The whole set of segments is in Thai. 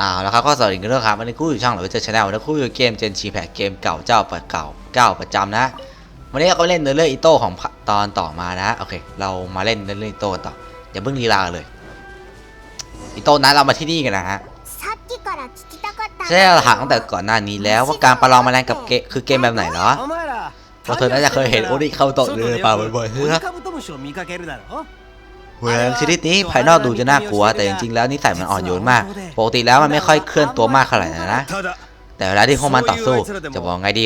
อ่าแล้วครับก็สวัสดีกันด้วยครับวันนี้คู่อยู่ช่องหรือว่าเจอชาแนลแล้คู่อยู่เกมเจนชีแพคเกมเก่าเจ้าประเก่าเก้าประจำนะวันนี้เราก็เล่นเนื้อเรื่องอิโต้ของตอนต่อมานะโอเค เรามาเล่นเนื้อเรื่องอิโต้ต่ออย่าเพิ่งลีลาเลยอิโต้นั้นเรามาที่นี่กันนะฮะใช่เราถามตั้งแต่ก่อนหน้านี้แล้วว่าการประลองมาแรงกับเกคือเกมแบบไหนเหรอเพราะเธอน่าจะเคยเห็นโอริเข้าโตะเรือเปล่าบ่อยๆเฮ้ย เหมืองชนิดนี้ภายนอกดูจะน่ากลัว แต่จริงๆแล้วนิสัยมันอ่อนโยนมาก ปกติแล้วมันไม่ค่อยเคลื่อนตัวมากเท่าไหร่นะ แต่เวลาที่พวกมันต่อสู้จะบอกไงดี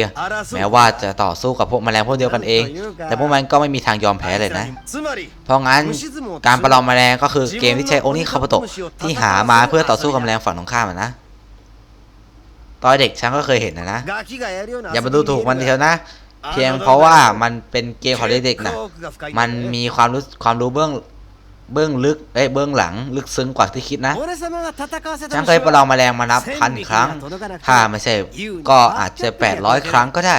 แม้ว่าจะต่อสู้กับพวกแมลงพวกเดียวกันเอง แต่พวกมันก็ไม่มีทางยอมแพ้เลยนะ เพราะงั้นการประลองแมลงก็คือเกมที่ใช้โอนิคาปโตะที่หามาเพื่อต่อสู้กับแมลงฝั่งตรงข้ามนะตอนเด็กฉันก็เคยเห็นนะนะ อย่ามาดูถูกมันเถอะนะ เพียงเพราะว่ามันเป็นเกมของเด็กๆนะ มันมีความรู้ความรู้เบื้อง เบื้องลึกเอ้ยเบื้องหลังลึกซึ้งกว่าที่คิดนะฉันเคยประลองมาแรงมานับพันครั้ง ถ้าไม่ใช่ก็อาจจะ 800 ครั้งก็ได้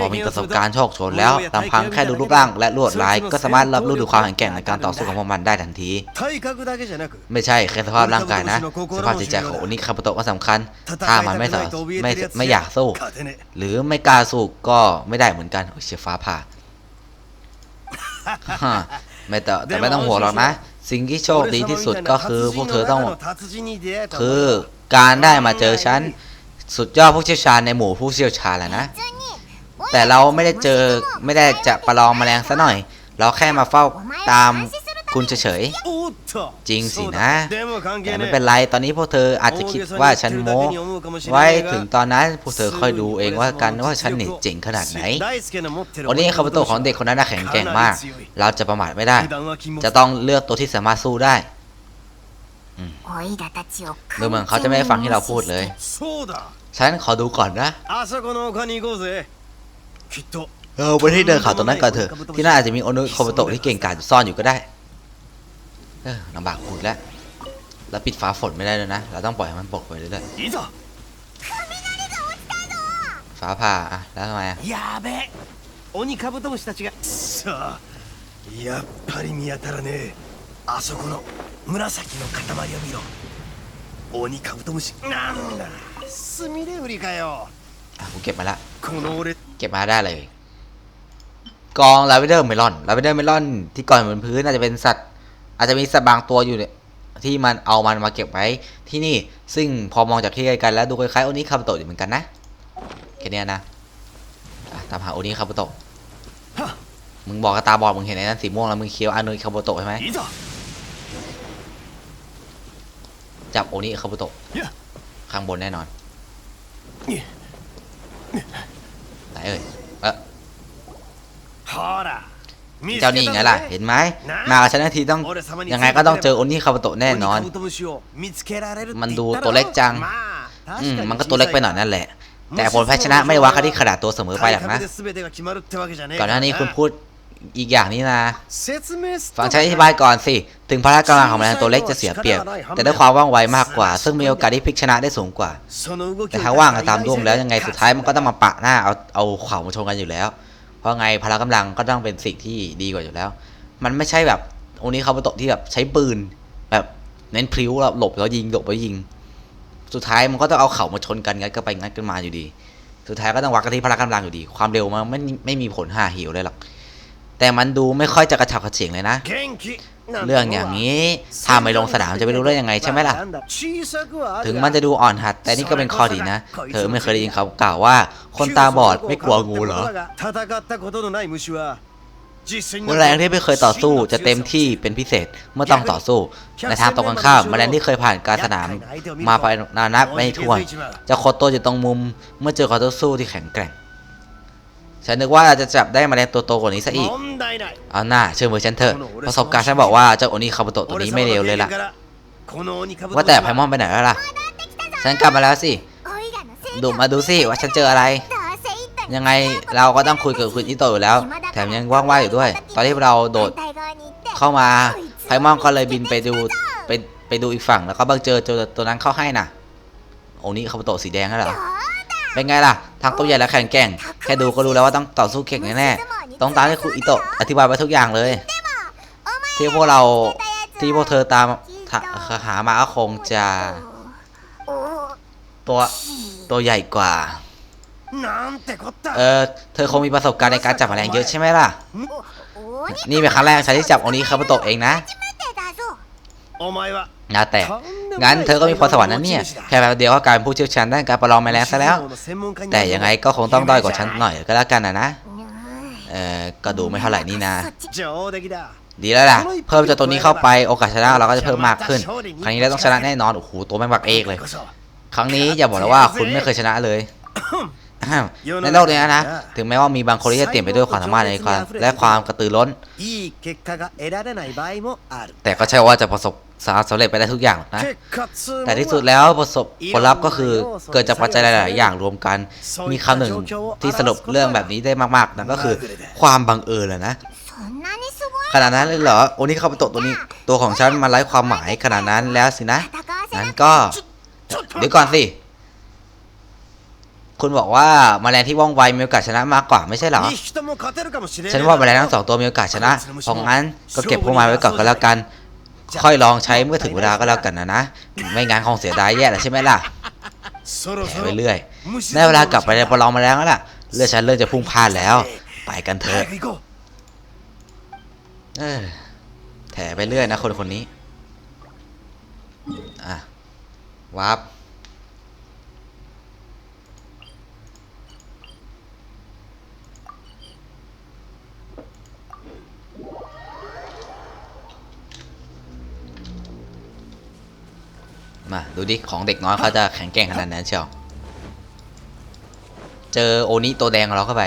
พอมีประสบการณ์โชคโชนแล้วลำพังแค่ดูรูปร่างและลวดลายก็สามารถรับรู้ถึงความแข็งแกร่งในการต่อสู้ของพวกมันได้ทันที ไม่ใช่แค่สภาพร่างกายนะ สภาพจิตใจของโอนิคาปโตะก็สำคัญ ถ้ามันไม่ต่อไม่ไม่อยากสู้ หรือไม่กล้าสู้ก็ไม่ได้เหมือนกันเชียฟ้าผ่าไม่แต่แต่ไม่ต้องหัวหรอกนะ สิ่งที่โชคดีที่สุดก็คือพวกเธอต้อง คือการได้มาเจอฉัน สุดยอดผู้เชี่ยวชาญในหมู่ผู้เชี่ยวชาญแหละนะ แต่เราไม่ได้เจอไม่ได้จะประลองแมลงซะหน่อย เราแค่มาเฝ้าตาม คุณเฉยจริงสินะ แต่ไม่เป็นไรตอนนี้พวกเธออาจจะคิดว่าฉันโม้ไว้ถึงตอนนั้นพวกเธอค่อยดูเองว่ากันว่าฉันนี่เจ๋งขนาดไหน วันนี้คาบุโตของเด็กคนนั้นแข็งแกร่งมาก เราจะประมาทไม่ได้ จะต้องเลือกตัวที่สามารถสู้ได้ดูเหมือนเขาจะไม่ฟังที่เราพูดเลย ฉันขอดูก่อนนะเออไปที่เดินเขาตรงนั้นก่อนเถอะ ที่น่าอาจจะมีอนุโคโมโตะที่เก่งกาจซ่อนอยู่ก็ได้ เออลำบากพูดแล้ว แล้วปิดฟ้าฝนไม่ได้เลยนะ เราต้องปล่อยให้มันปกไปเรื่อย いざ ๆฟ้าผ่าอ่ะแล้วทำไมอ่ะ やべえ鬼カブトムシたちがさあやっぱり見当たらねえあそこの紫の塊を見ろ鬼カブトムシなんだスミレウリかよ อ่ะกูเก็บมาละ この俺 เก็บมาได้เลย กองลาเวนเดอร์เมลอนลาเวนเดอร์เมลอนที่ก่อนบนพื้นอาจจะเป็นสัตว์ อาจจะมีสัตว์บางตัวอยู่ที่มันเอามันมาเก็บไว้ที่นี่ ซึ่งพอมองจากที่ไกลๆแล้วดูคล้ายๆโอนี้คาบุโตะอเหมือนกันนะแค่นี้นะตามหาโอนี้คาบุโตะมึงบอกกระตาบอดมึงเห็นไอ้นั่นสีม่วงแล้วมึงเคี้ยวอานุยคาบุโตะใช่ไหมจับโอนี้คาบุโตะข้างบนแน่นอนไหนเอ่ยเออ เจ้านี่ไงล่ะ เห็นไหม มากับฉันทันทีต้อง ยังไงก็ต้องเจอโอนิคาบุโตะแน่นอน มันดูตัวเล็กจัง อืม มันก็ตัวเล็กไปหน่อยนั่นแหละ แต่ผลแพ้ชนะไม่ได้วัดกันที่ขนาดตัวเสมอไปหรอกนะ ก่อนหน้านี้คุณพูดอีกอย่างนี้นะ ฟังฉันอธิบายก่อนสิ ถึงพละกำลังของแมลงตัวเล็กจะเสียเปรียบ แต่ด้วยความว่องไวมากกว่า ซึ่งมีโอกาสที่พลิกชนะได้สูงกว่า แต่ถ้าว่างก็ตามดวงแล้วยังไงสุดท้ายมันก็ต้องมาปะหน้าเอาเอาเข่ามาชนกันอยู่แล้ว เพราะไงพละกำลังก็ต้องเป็นสิ่งที่ดีกว่าอยู่แล้ว มันไม่ใช่แบบโอนี้เขาไปตกที่แบบใช้ปืน แบบเน้นพลิ้วแล้วหลบแล้วยิงหลบแล้วยิง สุดท้ายมันก็ต้องเอาเข่ามาชนกันงัดก็ไปงัดกันมาอยู่ดี สุดท้ายก็ต้องวัดกันที่พละกำลังอยู่ดี ความเร็วมันไม่ไม่มีผลห่าหิวเลยหรอกแต่มันดูไม่ค่อยจะกระฉับกระเฉงเลยนะ เรื่องอย่างนี้ถ้าไม่ลงสนามจะไปรู้ได้ยังไงใช่ไหมล่ะ ถึงมันจะดูอ่อนหัด แต่นี่ก็เป็นข้อดีนะ เธอไม่เคยได้ยินเขากล่าวว่า คนตาบอดไม่กลัวงูเหรอแมลงที่ไม่เคยต่อสู้จะเต็มที่เป็นพิเศษเมื่อต้องต่อสู้ ในทางตรงกันข้ามแมลงที่เคยผ่านการสนาม มาไปนานับไม่ถ้วนจะคดตัวอยู่ตรงมุม เมื่อเจอคู่ต่อสู้ที่แข็งแกร่ง ฉันนึกว่าจะจับได้มาแล้วตัวโตกว่านี้ซะอีก เอาหน้าเชื่อมือฉันเถอะ ประสบการณ์ฉันบอกว่าเจ้าโอนิคาบุโตะตัวนี้ไม่เลวเลยล่ะ ว่าแต่ไพมอนไปไหนแล้วล่ะ ฉันกลับมาแล้วสิ ดูมาดูสิว่าฉันเจออะไร ยังไงเราก็ต้องคุยกับคุณอิโตะอยู่แล้ว แถมยังว่างว่างอยู่ด้วย ตอนที่เราโดดเข้ามาไพมอนก็เลยบินไปดูไปไปดูอีกฝั่งแล้วก็บังเจอตัวตัวนั้นเข้าให้น่ะ โอนิคาบุโตะสีแดงแล้วเหรอ เป็นไงล่ะทางตัวใหญ่และแข็งแกร่งแค่ดูก็รู้แล้วว่าต้องต่อสู้เข่งแน่ๆต้องตามที่คุณอิโตะอธิบายไว้ทุกอย่างเลย ที่พวกเราที่พวกเธอตามหามาก็คงจะตัวตัวใหญ่กว่า เออ เธอคงมีประสบการณ์ในการจับแมลงเยอะใช่ไหมล่ะ นี่เป็นครั้งแรกฉันที่จับอันนี้คาบโตะเองนะ น่าแตกงั้นเธอก็มีพรสวรรค์นั่นเนี่ย แค่แบบเดียวก็กลายเป็นผู้เชี่ยวชาญด้านการประลองแมลงซะแล้ว แต่ยังไงก็คงต้องด้อยกว่าฉันหน่อยก็แล้วกันนะนะ เออก็ดูไม่เท่าไหร่นี่นะ ดีแล้วล่ะ เพิ่มจากตัวนี้เข้าไปโอกาสชนะเราก็จะเพิ่มมากขึ้น ครั้งนี้เราต้องชนะแน่นอน โอ้โห ตัวแม่งบักเอกเลย ครั้งนี้อย่าบอกนะว่าคุณไม่เคยชนะเลยในโลกนี้นะ ถึงแม้ว่ามีบางคนที่จะเต็มไปด้วยความสามารถในความและความกระตือร้น แต่ก็ใช่ว่าจะประสบ สามารถสำเร็จไปได้ทุกอย่างนะ แต่ที่สุดแล้วประสบผลลัพธ์ก็คือเกิดจากปัจจัยหลายๆอย่างรวมกัน มีคำหนึ่งที่สรุปเรื่องแบบนี้ได้มากๆนั่นก็คือความบังเอิญแหละนะขนาดนั้นเลยเหรอ โอนี่เข้าไปตกตัวนี้ ตัวของฉันมาไร้ความหมายขนาดนั้นแล้วสินะ นั้นก็ เดี๋ยวก่อนสิ คุณบอกว่าแมลงที่ว่องไวมีโอกาสชนะมากกว่าไม่ใช่เหรอ ฉันว่าแมลงทั้งสองตัวมีโอกาสชนะ เพราะงั้นก็เก็บพวกมันไว้ก่อนก็แล้วกัน ค่อยลองใช้เมื่อถึงเวลาก็แล้วกันนะนะ ไม่งานคงเสียดายแย่แล้วใช่ไหมล่ะแถมไปเรื่อยได้เวลากลับไปใปะลองมาแล้วล่ะเรื่องฉันเริ่มจะพุ่งพลาดแล้ว ไปกันเถอะแถไปเรื่อยนะคนคนนี้ อะวับ มาดูดิ ของเด็กน้อยเขาจะแข็งแกร่งขนาดนั้นเชียวเจอโอนิตัวแดงเราเข้าไป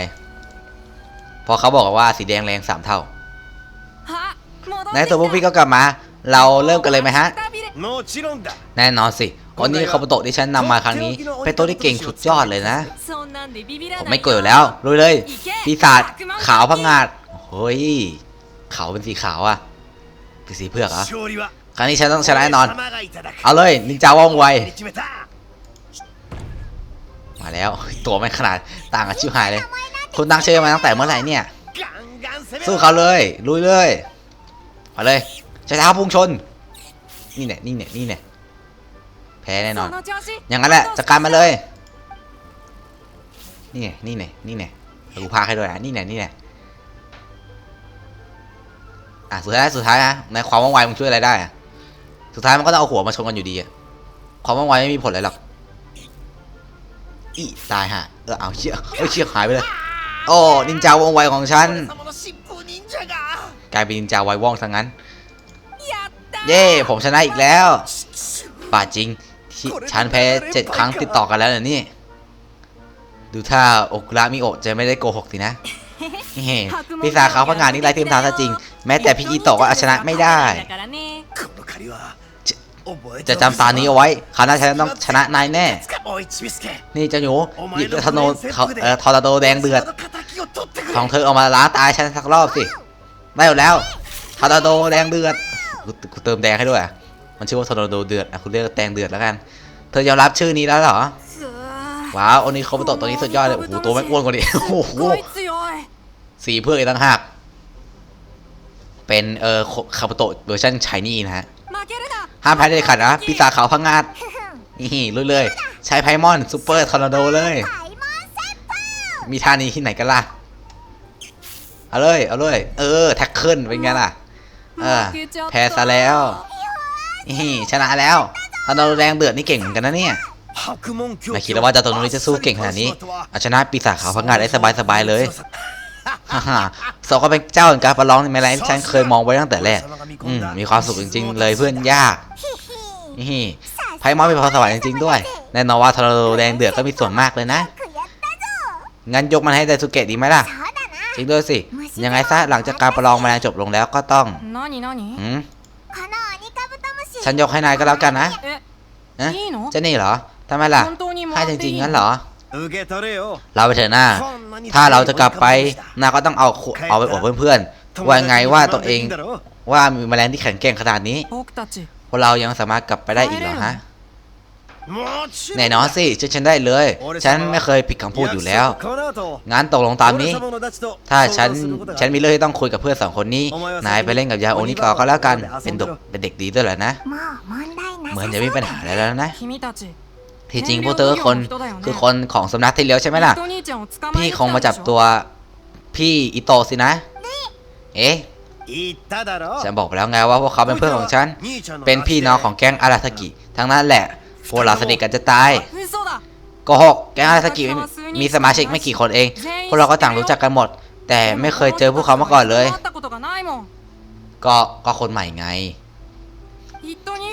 พอเขาบอกว่าสีแดงแรงสามเท่าในตัวพวกพี่ก็กลับมา เราเริ่มกันเลยไหมฮะ แน่นอนสิวันนี้คาบุโตะที่ฉันนำมาครั้งนี้ เป็นตัวที่เก่งสุดยอดเลยนะ ผมไม่กลัวแล้วลุยเลย ปีศาจขาวพังงาดเฮ้ยขาวเป็นสีขาวอะเป็นสีเผือกอะ ครั้งนี้ฉันต้องชนะแน่นอน เอาเลยนินจาว่องไว มาแล้ว ตัวไม่ขนาดต่างกับชิวหายเลย คุณตั้งเชื่อมาตั้งแต่เมื่อไหร่เนี่ย สู้เขาเลย ลุยเลยมาเลยใช้เท้าพุ่งชน นี่เนี่ยนี่เนี่ยนี่เนี่ยแพ้แน่นอน อย่างนั้นแหละจัดการมาเลย นี่เนี่ยนี่เนี่ยนี่เนี่ยกูพาใครด้วยอะนี่เนี่ยนี่เนี่ยอะสุดท้ายสุดท้ายนะในความว่องไวมึงช่วยอะไรได้อะ สุดท้ายมันก็ต้องเอาหัวมาชนกันอยู่ดีความว่องไวไม่มีผลอะไรหรอกอีตายฮะเออเอาเชือกเอาเชือกหายไปเลยโอ้นินจาว่องไวของฉันกลายเป็นนินจาไวว่องซะงั้น เย่ผมชนะอีกแล้วป่าจริงที่ฉันแพ้เจ็ดครั้งติดต่อกันแล้วนี่ดูถ้าโอกระมิโอจะไม่ได้โกหกสินะพี่สาเขาพังงานนี่ไร้เทียมทานซะจริง แม้แต่พี่อีโตะก็เอาชนะไม่ได้ จะจำตานี้เอาไว้คราน้าฉันต้องชนะนายแน่ นี่เจ้าหนูหยิบทโนทอร์นาโดแดงเดือด ของเธอเอามาล้างตายฉันสักรอบสิ ได้มดแล้วทอร์นาโดแดงเดือดกูเติมแดงให้ด้วย มันชื่อว่าทอร์นาโดเดือดอะคุณเรียกแดงเดือดแล้วกัน เธอยอมรับชื่อนี้แล้วเหรอ ว้าว อันนี้เขาไปตกตัวนี้สุดยอดเลย โอ้โห ตัวแม่งอ้วนกว่านี้โอ้โหสีเพื่อนกต่างหักเป็นเอ่อคาบุโตเวอร์ชันชายนี่นะฮะ ห้ามแพ้เด็ดขาดนะพีศาขาวพังงาดนี่รู้เลย ใช้ไพมอนซูเปอร์ทอร์นาโดเลย มีท่านี้ที่ไหนกันล่ะ เอาเลย เอาเลย เออ แท็กเกิลเป็นไงล่ะ เออ แพ้ซะแล้วนี่ชนะแล้วทอร์นาโดแรงเดือดนี่เก่งเหมือนกันนะเนี่ยไม่คิดแล้วว่าจะตัวนี้จะสู้เก่งขนาดนี้เอาชนะปีศาจขาวพังงาได้สบายๆเลย สองคนเป็นเจ้าของการประลองในแมลงที่ฉันเคยมองไว้ตั้งแต่แรกมีความสุขจริง ๆ เลยเพื่อนยากนี่ไพ่มอสมีพรสวรรค์จริงๆด้วยแน่นอนว่าทาร์โดแดงเดือดก็มีส่วนมากเลยนะงั้นยกมันให้ไดสุเกะดีไหมล่ะจริงด้วยสิ ยังไงซะหลังจากการประลองแมลงจบลงแล้วก็ต้องฉันยกให้นายก็แล้วกันนะจะนี่เหรอทำไมล่ะให้จริงๆงั้นเหรอ เราไปเถอะหน้า ถ้าเราจะกลับไปหน้าก็ต้องเอาเอาไปอวดเพื่อนๆว่าไงว่าตัวเองว่ามีแมลงที่แข็งแกร่งขนาดนี้พวกเรายังสามารถกลับไปได้อีกเหรอฮะแน่นอนสิฉันฉันได้เลย ฉันไม่เคยผิดคำพูดอยู่แล้วงานตกลงตามนี้ ถ้าฉันฉันมีเรื่องที่ต้องคุยกับเพื่อนสองคนนี้ นายไปเล่นกับยาโอนิกอก็แล้วกัน เป็นเด็กเป็นเด็กดีด้วยแหละนะ เหมือนจะไม่มีปัญหาแล้วนะ ที่จริงพวกเธอคนคือคนของสำนักที่เลี้ยวใช่ไหมล่ะ พี่คงมาจับตัวพี่อิโตสินะ เอ๊ะฉันบอกไปแล้วไงว่าพวกเขาเป็นเพื่อนของฉัน เป็นพี่น้องของแก๊งอาราธกิ ทั้งนั้นแหละ พวกเราสนิทกันจะตายโกหกแก๊งอาราธกิมีสมาชิกไม่กี่คนเอง พวกเราก็ต่างรู้จักกันหมด แต่ไม่เคยเจอพวกเขามาก่อนเลย ก็ก็คนใหม่ไง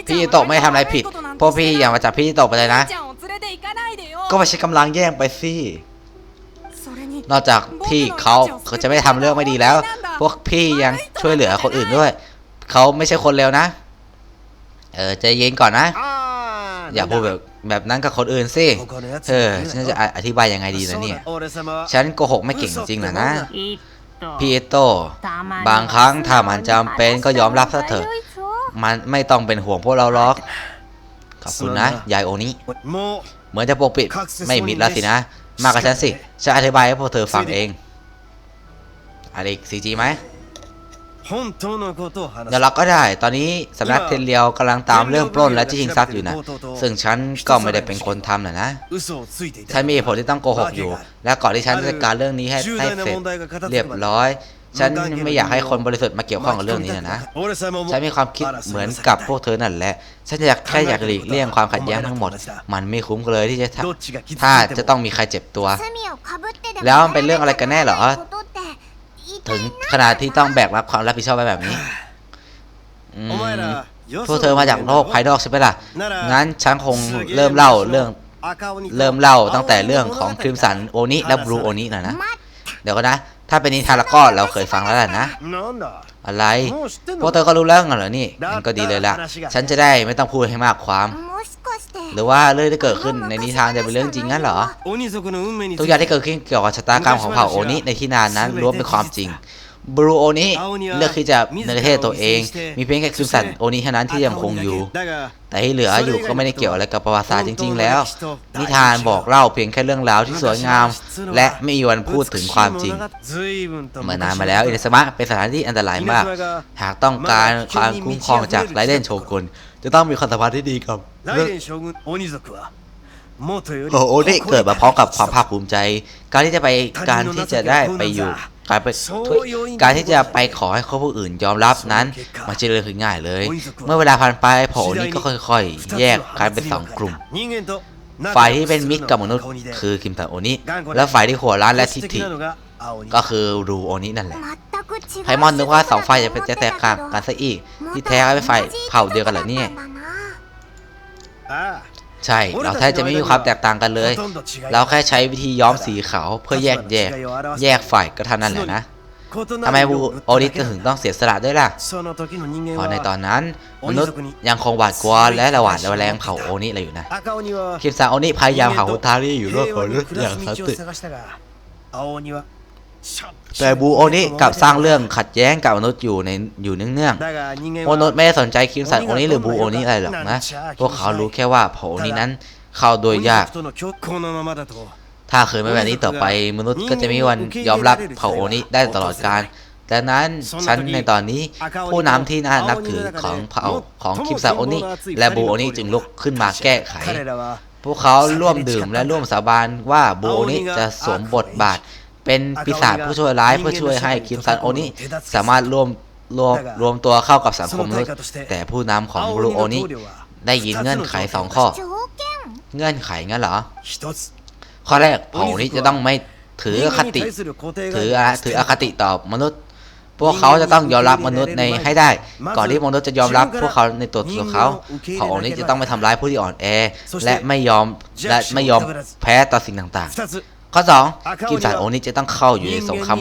พี่โตะไม่ทำอะไรผิด พวกพี่อย่ามาจับพี่โตะไปเลยนะ ก็ไปใช้กำลังแย่งไปสิ นอกจากที่เขาเขาจะไม่ทำเรื่องไม่ดีแล้ว พวกพี่ยังช่วยเหลือคนอื่นด้วย เขาไม่ใช่คนเลวนะ เออใจเย็นก่อนนะ อย่าพูดแบบแบบนั้นกับคนอื่นสิ เออ ฉันจะอธิบายยังไงดีนะเนี่ย ฉันโกหกไม่เก่งจริงหรอนะ พี่เอโต บางครั้งถ้ามันจำเป็นก็ยอมรับซะเถอะ มันไม่ต้องเป็นห่วงพวกเราหรอก ขอบคุณนะ ยายโอนี้ เหมือนจะปกปิดไม่มิดแล้วสินะ มากับฉันสิ ฉันอธิบายให้พวกเธอฟังเอง อะไรซีจีไหมเดี๋ยวเราก็ได้ ตอนนี้สำนักเทนเลียวกำลังตามเรื่องปล้นและจี้ชิงทรัพย์อยู่นะ ซึ่งฉันก็ไม่ได้เป็นคนทำนะนะ ฉันมีเหตุผลที่ต้องโกหกอยู่ และก่อนที่ฉันจะจัดการเรื่องนี้ให้ให้เสร็จเรียบร้อย ฉันไม่อยากให้คนบริสุทธิ์มาเกี่ยวข้องกับเรื่องนี้นะ ฉันมีความคิดเหมือนกับพวกเธอนั่นแหละ ฉันอยากแค่อยากหลีกเลี่ยงความขัดแย้งทั้งหมด มันไม่คุ้มเลยที่จะถ้าจะต้องมีใครเจ็บตัว แล้วมันเป็นเรื่องอะไรกันแน่หรอ ถึงขนาดที่ต้องแบกรับความรับผิดชอบไปแบบนี้พวกเธอมาจากโลกภายนอกใช่ไหมล่ะ งั้นฉันคงเริ่มเล่าเรื่อง เริ่มเล่าตั้งแต่เรื่องของคริมสันโอนิและบลูโอนิหน่อยนะ เดี๋ยวก็นะ ถ้าเป็นนิทานละก็เราเคยฟังแล้วแหละนะ อะไรพวกเธอก็รู้เรื่องกันเหรอนี่มันก็ดีเลยล่ะ ฉันจะได้ไม่ต้องพูดให้มากความ หรือว่าเรื่องที่เกิดขึ้นในนิทานจะเป็นเรื่องจริงงั้นเหรอ ทุกอย่างที่เกิดขึ้นเกี่ยวกับชะตากรรมของเผ่าโอนิในที่นานนั้นล้วนเป็นความจริง บรูโอนี้เลือกที่จะเนรเทศตัวเอง มีเพียงแค่คุสันโอนี้เท่านั้นที่ยังคงอยู่ แต่ที่เหลืออยู่ก็ไม่ได้เกี่ยวอะไรกับประวัติศาสตร์จริง ๆ แล้ว นิทานบอกเล่าเพียงแค่เรื่องราวที่สวยงาม และไม่มีวันพูดถึงความจริงเมื่อนานมาแล้วอินสมะเป็นสถานที่อันตรายมาก หากต้องการความคุ้มครองจากไรเดนโชกุนจะต้องมีความสัมพันธ์ที่ดีกับโอโอนี่เกิดมาพร้อมกับความภาคภูมิใจ การที่จะไปการที่จะได้ไปอยู่ การไปการที่จะไปขอให้คนผู้อื่นยอมรับนั้นมันจะเลยคือง่ายเลย เมื่อเวลาผ่านไปเผ่นี่ก็ค่อยๆ แยกกลายเป็นสองกลุ่มฝ่ายที่เป็นมิตรกับมนุษย์คือคิมซาโอนิและฝ่ายที่หัวร้านและทิฐิก็คือรูโอนินั่นแหละไพมอนนึกว่าสองฝ่ายจะเป็นจะแตกกันซะอีก ที่แท้ก็เป็นฝ่ายเผ่าเดียวกันเหรอเนี่ย ใช่ เราแทบจะไม่มีความแตกต่างกันเลย เราแค่ใช้วิธีย้อมสีขาวเพื่อแยกแยก แยกฝ่ายก็เท่านั้นแหละนะทำไมบูโอริสถึงต้องเสียสละด้วยล่ะเพราะในตอนนั้นมนุษย์ยังคงหวาดกลัวและระหวาดระแวงเผ่าโอนิอะไรอยู่นะ คิมซาโอนิพยายามหาหุทางที่อยู่ร่วมกับมนุษย์อย่างสันติ แต่บูโอนิกลับสร้างเรื่องขัดแย้งกับมนุษย์อยู่ในอยู่เนื่องๆมนุษย์ไม่ได้สนใจคิมสันโอนิหรือบูโอนิอะไรหรอกนะ พวกเขารู้แค่ว่าเผ่าโอนินั้นเข้าโดยยาก ถ้าเคยไม่แบบนี้ต่อไปมนุษย์ก็จะไม่มีวันยอมรับเผ่าโอนิได้ตลอดกาลดังนั้นฉันในตอนนี้ผู้นำที่น่านับถือของเผ่าของคิมซาโอนิและบูโอนิจึงลุกขึ้นมาแก้ไข พวกเขาร่วมดื่มและร่วมสาบานว่าบูโอนิจะสวมบทบาท เป็นปีศาจผู้ช่วยร้ายเพื่อช่วยให้คิมซันโอนิสามารถร่วมรวมรวมตัวเข้ากับสังคมมนุษย์แต่ผู้นำของบุรุโอนิได้ยินเงื่อนไขสองข้อ เงื่อนไขงั้นเหรอ ข้อแรกเผ่านี้จะต้องไม่ถือคติ ถืออะถืออคติต่อมนุษย์ พวกเขาจะต้องยอมรับมนุษย์ในให้ได้ ก่อนที่มนุษย์จะยอมรับพวกเขาในตัวของเขา เผ่านี้จะต้องไม่ทำร้ายผู้ที่อ่อนแอ และไม่ยอมและไม่ยอมแพ้ต่อสิ่งต่างๆ ข้อสองกิมสายโอนี้จะต้องเข้าอยู่ในสงคราม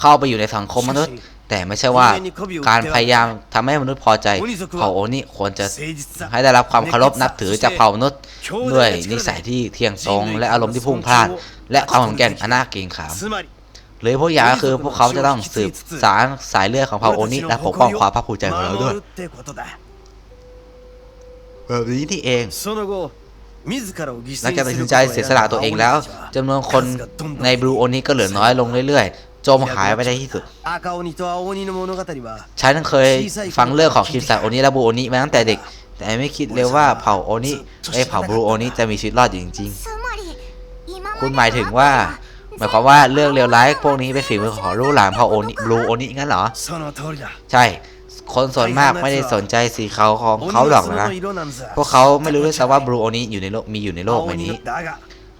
เข้าไปอยู่ในสังคมมนุษย์ แต่ไม่ใช่ว่าการพยายามทำให้มนุษย์พอใจ เผ่าโอนี้ควรจะให้ได้รับความเคารพนับถือจากเผ่ามนุษย์ ด้วยนิสัยที่เที่ยงตรง และอารมณ์ที่พุ่งพลาด และความแข็งแกร่งอัน่าเกรงขามหรือพวกยางก็คือพวกเขาจะต้องสืบสารสายเลือดของเผ่าโอนี้และปกป้องความภาคภูมิใจของเราด้วยแบบนี้ที่เอง หลักจากตัดสินใจเสียสละตัวเองแล้วจำนวนคนในบลูโอนี้ก็เหลือน้อยลงเรื่อยๆ จมหายไปในที่สุด ฉันเคยฟังเรื่องของคิมซาโอนิและบลูโอนิมาตั้งแต่เด็ก แต่ไม่คิดเลยว่าเผ่าโอนิไอเผ่าบลูโอนิจะมีชีวิตรอดอยู่จริงๆ คุณหมายถึงว่าหมายความว่าเรื่องเลวร้ายพวกนี้ไปฝีมือของลูกหลานเผ่าโอนิบลูโอนิงั้นเหรอ ใช่ คนส่วนมากไม่ได้สนใจสีขาวของเขาหรอกนะพวกเขาไม่รู้ด้วยซ้ำว่าบรูโอนี้อยู่ในโลกมีอยู่ในโลกใบนี้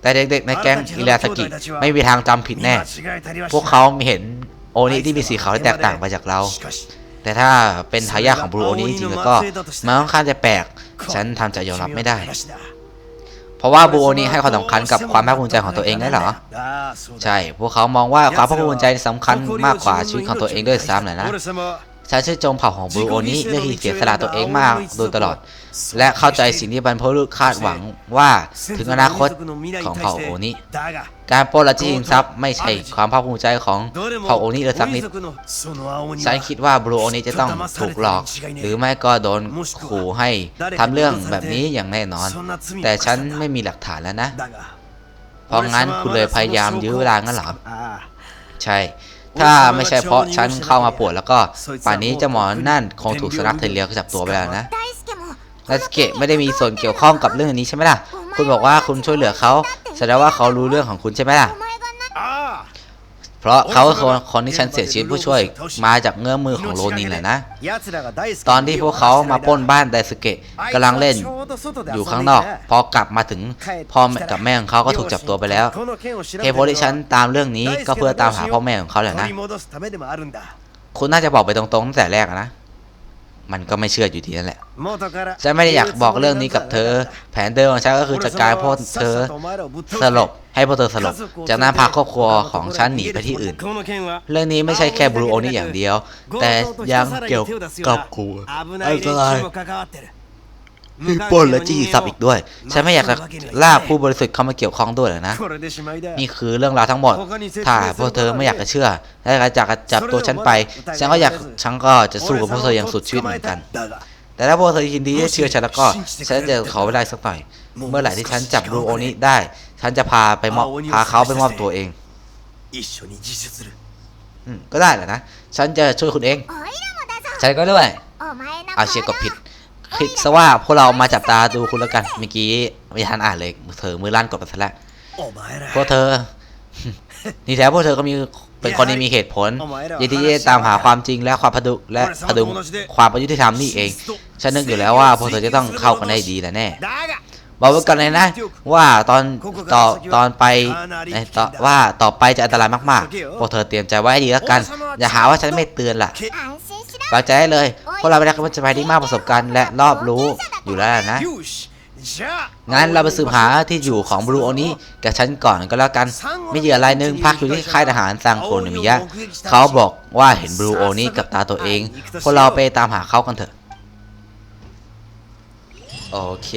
แต่เด็กๆในแก๊งอิราสกิไม่มีทางจำผิดแน่ พวกเขาเห็นโอนี้ที่มีสีขาวที่แตกต่างไปจากเรา แต่ถ้าเป็นทายาทของบรูโอนี้จริงๆก็มันค่อนข้างจะแปลก ฉันทำใจยอมรับไม่ได้เพราะว่าบูโอนี้ให้ความสำคัญกับความภาคภูมิใจของตัวเองได้เหรอ ใช่ พวกเขามองว่าความภาคภูมิใจสำคัญมากกว่าชีวิตของตัวเองด้วยซ้ำเลยนะ ฉันชื่นชมเผ่าของบลูโอนิเรื่องที่เสียสละตัวเองมากโดยตลอด และเข้าใจสิ่งที่บรรพบุรุษคาดหวังว่าถึงอนาคตของเผ่าโอนิการปล้นและจี้ชิงทรัพย์ไม่ใช่ความภาคภูมิใจของเผ่าโอนิเลยสักนิดฉันคิดว่าบลูโอนิจะต้องถูกหลอก หรือไม่ก็โดนขู่ให้ทำเรื่องแบบนี้อย่างแน่นอน แต่ฉันไม่มีหลักฐานแล้วนะ เพราะงั้นคุณเลยพยายามยื้อเวลางั้นเหรอใช่ ถ้าไม่ใช่เพราะฉันเข้ามาปวดแล้วก็ป่านนี้เจ้าหมอนั่นคงถูกสนัขเทเลียวจับตัวไปแล้วนะนาสเกะไม่ได้มีส่วนเกี่ยวข้องกับเรื่องนี้ใช่ไหมล่ะ คุณบอกว่าคุณช่วยเหลือเขาแสดงว่าเขารู้เรื่องของคุณใช่ไหมล่ะ เพราะเขาคือคนคนที่ฉันเสียชีวิตผู้ช่วยมาจากเงื้อมือของโรนินแหละนะ ตอนที่พวกเขามาปล้นบ้านไดสเกะกำลังเล่นอยู่ข้างนอก พอกลับมาถึงพ่อกับแม่ของเขาก็ถูกจับตัวไปแล้วเหตุผลที่ฉันตามเรื่องนี้ก็เพื่อตามหาพ่อแม่ของเขาแหละนะ คุณน่าจะบอกไปตรงๆตั้งแต่แรกนะ มันก็ไม่เชื่ออยู่ดีนั่นแหละ ฉันไม่ได้อยากบอกเรื่องนี้กับเธอ แผนเดิมของฉันก็คือจัดการพวกเธอสลบ ให้พวกเธอสลบ จากนั้นพาครอบครัวของฉันหนีไปที่อื่น เรื่องนี้ไม่ใช่แค่บลูโอนี่อย่างเดียว แต่ยังเกี่ยวกับกูอันตรายมี ปล้นและจี้ศัพท์อีกด้วยฉันไม่อยากจะลากผู้บริสุทธิ์เข้ามาเกี่ยวข้องด้วยนะ นี่คือเรื่องราวทั้งหมด ถ้าพวกเธอไม่อยากจะเชื่อและจะจับตัวฉันไป ฉันก็อยากฉันก็จะสู้กับพวกเธออย่างสุดชีวิตเหมือนกัน แต่ถ้าพวกเธอยินดีที่เชื่อฉันแล้วก็ฉันจะขอเวลาสักหน่อย เมื่อไหร่ที่ฉันจับรูโอนี้ได้ ฉันจะพาไปมอบพาเขาไปมอบตัวเองก็ได้แหละนะ ฉันจะช่วยคุณเอง ฉันก็ด้วยอาเชียก็ผิด คิดซะว่าพวกเรามาจับตาดูคุณแล้วกัน เมื่อกี้ไม่ทันอ่านเลยเธอมือลั่นกดไปซะแล้วพวกเธอ นี่แท้พวกเธอก็มีเป็นคนที่มีเหตุผลยินดีตามหาความจริงและความพดุและพดุงความประยุติธรรมนี่เอง ฉันนึกอยู่แล้วว่าพวกเธอจะต้องเข้ากันได้ดีแน่แน่บอกไว้กันเลยนะ ว่าตอนต่อตอนไปต่ว่าต่อไปจะอันตรายมากๆพวกเธอเตรียมใจไว้ดีแล้วกัน อย่าหาว่าฉันไม่เตือนล่ะวางใจเลย พวกเราเป็นนักวิจัยที่มากประสบการณ์และรอบรู้อยู่แล้วนะ งั้นเราไปสืบหาที่อยู่ของบรูโอนี้กับฉันก่อนก็แล้วกันมีเหยื่อรายหนึ่งพักอยู่ที่ค่ายทหารซังโคนิมิยะ เขาบอกว่าเห็นบรูโอนี้กับตาตัวเอง พวกเราไปตามหาเขากันเถอะ โอเค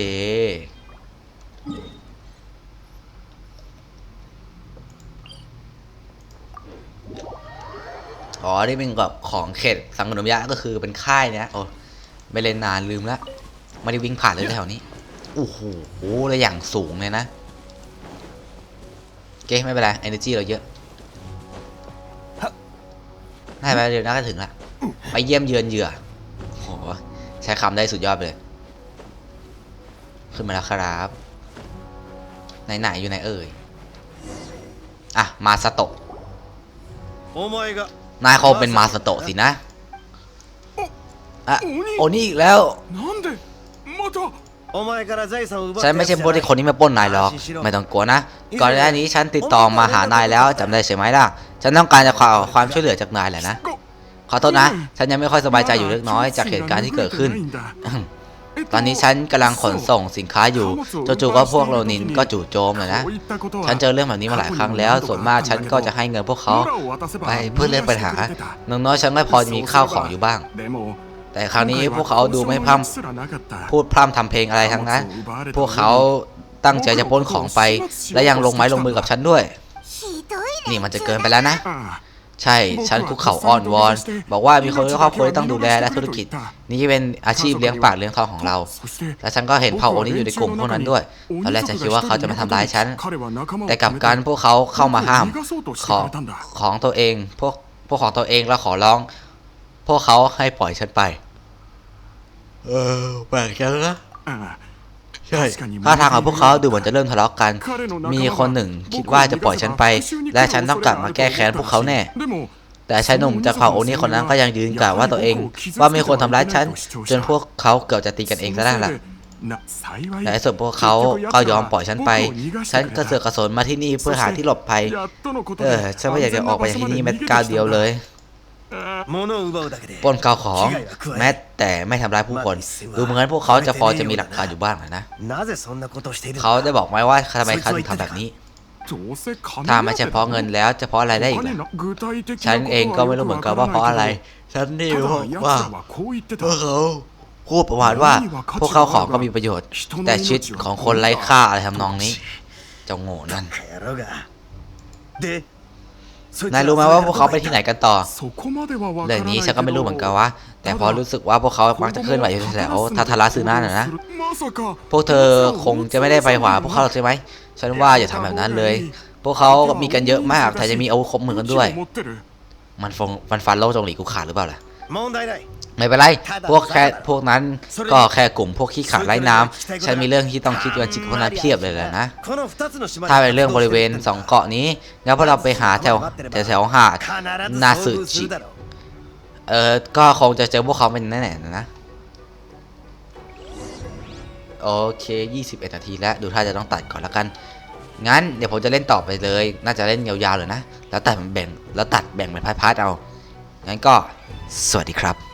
อ๋อ นี่เป็นแบบของเขตสังคมยะก็คือเป็นค่ายเนี้ยโอ้ไม่เล่นนานลืมละไม่ได้วิ่งผ่านเลยแถวนี้โอ้โหเลยอย่างสูงเลยนะโอเคไม่เป็นไร energy เราเยอะได้ไปเดี๋ยวน่าจะถึงละไปเยี่ยมเยือนเหยื่อโหใช้คำได้สุดยอดเลย ขึ้นมาแล้วครับไหนๆอยู่ไหนเอ่ยอะมาสโตะ นายเขาเป็นมาสโตะสินะอะโอ้นี่อีกแล้ว ฉันไม่ใช่พวกที่คนนี้มาปล้นนายหรอก ไม่ต้องกลัวนะ ก่อนหน้านี้ฉันติดต่อมาหานายแล้วจำได้ใช่ไหมล่ะ ฉันต้องการจะขอความช่วยเหลือจากนายแหละนะ ขอโทษนะ ฉันยังไม่ค่อยสบายใจอยู่เล็กน้อยจากเหตุการณ์ที่เกิดขึ้น ตอนนี้ฉันกำลังขนส่งสินค้าอยู่จู่ๆก็พวกโรนินก็จู่โจมเลยนะ ฉันเจอเรื่องแบบนี้มาหลายครั้งแล้ว ส่วนมากฉันก็จะให้เงินพวกเขาไปเพื่อเล่นปัญหาน้อยๆฉันไม่พอมีข้าวของอยู่บ้าง แต่ครั้งนี้พวกเขาดูไม่พร่ำพูดพร่ำทำเพลงอะไรทั้งนั้น พวกเขาตั้งใจจะปล้นของไป และยังลงไม้ลงมือกับฉันด้วย นี่มันจะเกินไปแล้วนะ ใช่ ฉันคุกเข่าอ้อนวอน บอกว่ามีคนในครอบครัวที่ต้องดูแลและธุรกิจ นี่เป็นอาชีพเลี้ยงปากเลี้ยงท้องของเรา และฉันก็เห็นเผ่าโอนี้อยู่ในกลุ่มพวกนั้นด้วย ตอนแรกฉันคิดว่าเขาจะมาทำร้ายฉัน แต่กลับกันพวกเขาเข้ามาห้ามของของตัวเอง พวกพวกของตัวเองแล้วขอร้อง พวกเขาให้ปล่อยฉันไป เออแปลกจังนะああ ใช่ท่าทางของพวกเขาดูเหมือนจะเริ่มทะเลาะกัน มีคนหนึ่งคิดว่าจะปล่อยฉันไป และฉันต้องกลับมาแก้แค้นพวกเขาแน่ แต่ชายหนุ่มจากเผ่าโอนี่คนนั้นก็ยังยืนกล่าวว่าตัวเอง ว่ามีคนทำร้ายฉัน จนพวกเขาเกือบจะตีกันเองซะแล้วล่ะในส่วนพวกเขาก็ยอมปล่อยฉันไป ฉันกระเสือกกระสนมาที่นี่เพื่อหาที่หลบภัย เออ ฉันไม่อยากจะออกไปจากที่นี่แม้ก้าวเดียวเลย ปล้นเกาวของแม้แต่ไม่ทำร้ายผู้คน ดูเหมือนพวกเขาจะพอจะมีหลักฐานอยู่บ้างนะ เขาได้บอกไหมว่าทำไมเขาถึงทำแบบนี้ถ้าไม่ใช่เพราะเงินแล้วจะเพราะอะไรได้อีกล่ะฉันเองก็ไม่รู้เหมือนกันว่าเพราะอะไร ฉันนี่ว่าเขาพูดประมาณว่า พวกเขาของก็มีประโยชน์ แต่ชีวิตของคนไร้ค่าอะไรทำนองนี้เจ้าโง่นั่น นายรู้ไหมว่าพวกเขาไปที่ไหนกันต่อเรื่องนี้ฉันก็ไม่รู้เหมือนกันวะแต่พอรู้สึกว่าพวกเขามักจะเคลื่อนไหวอยู่แถวทาทาราซึน่านะนะพวกเธอคงจะไม่ได้ไปหวาพวกเขาหรอใช่ไหมฉันว่าอย่าทำแบบนั้นเลย พวกเขามีกันเยอะมากแถมจะมีอาวุธครบมือกันด้วย มันฟงมันฟันโลกจงหลีกูขาดหรือเปล่าล่ะ ไม่เป็นไร พวกแค่พวกนั้นก็แค่กลุ่มพวกขี้ขาดไร้น้ำ ฉันมีเรื่องที่ต้องคิดกันจิกพวกนั้นเพียบเลยแหละนะ ถ้าเป็นเรื่องบริเวณสองเกาะนี้ งั้นพวกเราไปหาแถวแถวหาดนาสึจิเอ่อก็คงจะเจอพวกเขาเป็นแน่ๆนะ โอเค 21 นาทีแล้ว ดูท่าจะต้องตัดก่อนแล้วกัน งั้นเดี๋ยวผมจะเล่นต่อไปเลย น่าจะเล่นยาวๆเลยนะ แล้วตัดแบ่ง แล้วตัดแบ่งเป็นพาร์ทๆเอา งั้นก็ สวัสดีครับ